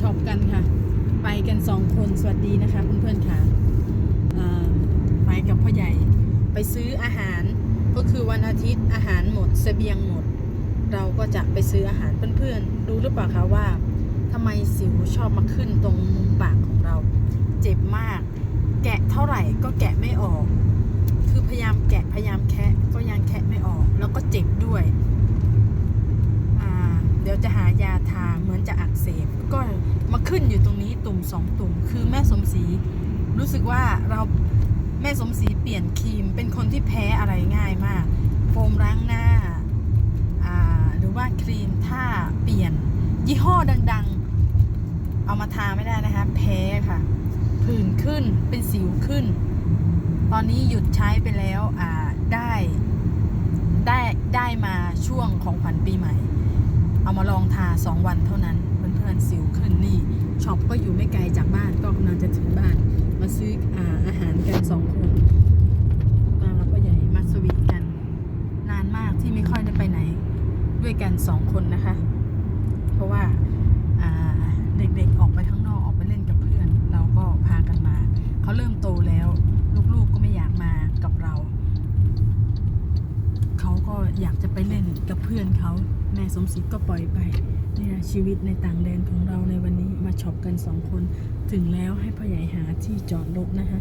ช็อปกันค่ะ ไปกันสองคนสวัสดีนะคะเพื่อนๆค่ะไปกับพ่อใหญ่ไปซื้ออาหารก็คือวันอาทิตย์อาหารหมดเสบียงหมด เราก็จะไปซื้ออาหารเพื่อนๆรู้หรือเปล่าคะว่าทำไมสิวชอบมาขึ้นตรงมุมปากของเรา เจ็บมาก แกะเท่าไหร่ก็แกะไม่ออก คือพยายามแกะพยายามแคะก็ยังแคะไม่ออก แล้วก็เจ็บด้วยเดี๋ยวจะหายาทาเหมือนจะอักเสบก็ ขึ้นอยู่ตรงนี้ตุ่มสองตุ่ม คือแม่สมศรีรู้สึกว่าเราแม่สมศรีเปลี่ยนครีม เป็นคนที่แพ้อะไรง่ายมาก โฟมล้างหน้าหรือว่าครีมถ้าเปลี่ยน ยี่ห้อดัง ๆ เอามาทาไม่ได้นะคะ แพ้ค่ะ ผื่นขึ้นเป็นสิวขึ้น ตอนนี้หยุดใช้ไปแล้วได้ได้ได้มาช่วงของขวัญปีใหม่ เอามาลองทาสองวันเท่านั้น เพื่อนสิวขึ้นนี่ช็อปก็อยู่ไม่ไกลจากบ้านก็กำลังจะถึงบ้าน มาซื้ออาอาหารกันสองคนตาแล้วก็ใหญ่มาสวีทกัน นานมากที่ไม่ค่อยได้ไปไหน ด้วยกันสองคนนะคะ เพราะว่าเด็กๆออกไปข้างนอกออกไปเล่นกับเพื่อน เราก็พากันมาเขาเริ่มโตแล้วลูกๆก็ไม่อยากมากับเรา เขาก็อยากจะไปเล่น พื่อนเขาแม่สมศรีก็ปล่อยไปนี่นะชีวิตในต่างแดนของเราในวันนี้มาช็อปกันสองคน ถึงแล้วให้พ่อใหญ่หาที่จอดรถนะคะ